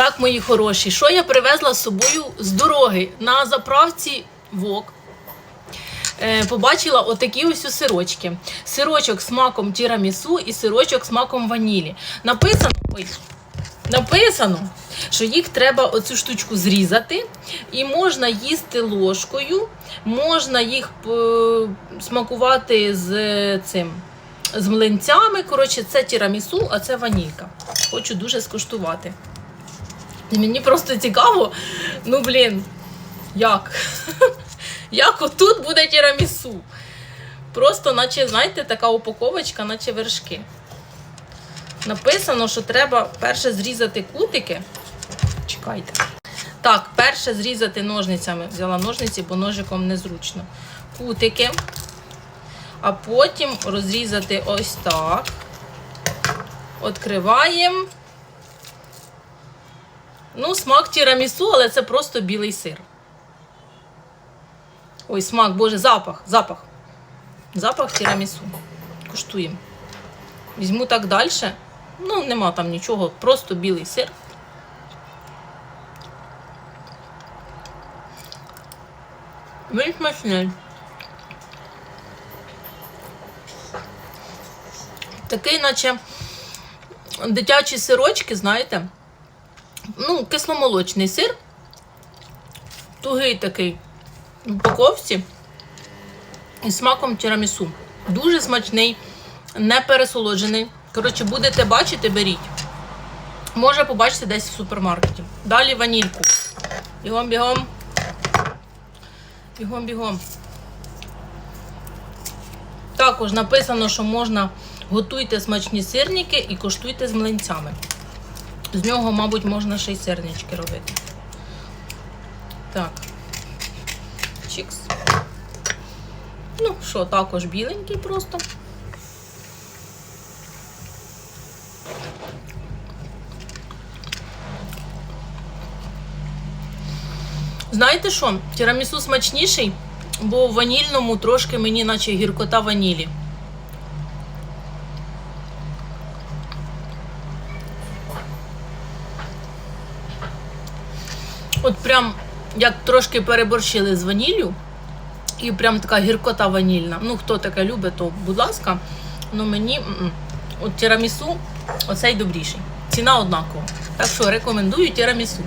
Так, мої хороші, що я привезла з собою з дороги на заправці ВОК. Е, побачила отакі ось сирочки. Сирочок з маком тірамісу і сирочок з маком ванілі. Написано, ой, написано, що їх треба оцю штучку зрізати, і можна їсти ложкою, можна їх е, смакувати з цим. З млинцями. Коротше, це тірамісу, а це ванілька. Хочу дуже скуштувати. І мені просто цікаво, ну блін, як? Як отут буде тірамісу? Просто, наче, знаєте, така упаковочка, наче вершки. Написано, що треба перше зрізати кутики. Чекайте. Так, перше зрізати ножницями. Взяла ножниці, бо ножиком незручно. Кутики. А потім розрізати ось так. Откриваємо. Ну, смак тірамісу, але це просто білий сир. Ой, смак, боже, запах, запах. Запах тірамісу. Куштуємо. Візьму так далі. Ну, нема там нічого, просто білий сир. Він смачний. Такий, наче дитячі сирочки, знаєте, ну, кисломолочний сир, тугий такий в упаковці із смаком тірамісу. Дуже смачний, не пересолоджений. Коротше, будете бачити, беріть. Може побачите десь в супермаркеті. Далі ванільку. Бігом, бігом. Бігом, бігом. Також написано, що можна готуйте смачні сирники і коштуйте з млинцями. З нього, мабуть, можна ще й сирнички робити. Так. Чікс. Ну, що, також біленький просто. Знаєте що? Тірамісу смачніший, бо в ванільному трошки мені наче гіркота ванілі. От прям як трошки переборщили з ваніллю, і прям така гіркота ванільна. Ну, хто таке любить, то будь ласка. Ну мені от тірамісу, оцей добріший. Ціна однакова. Так що рекомендую тірамісу.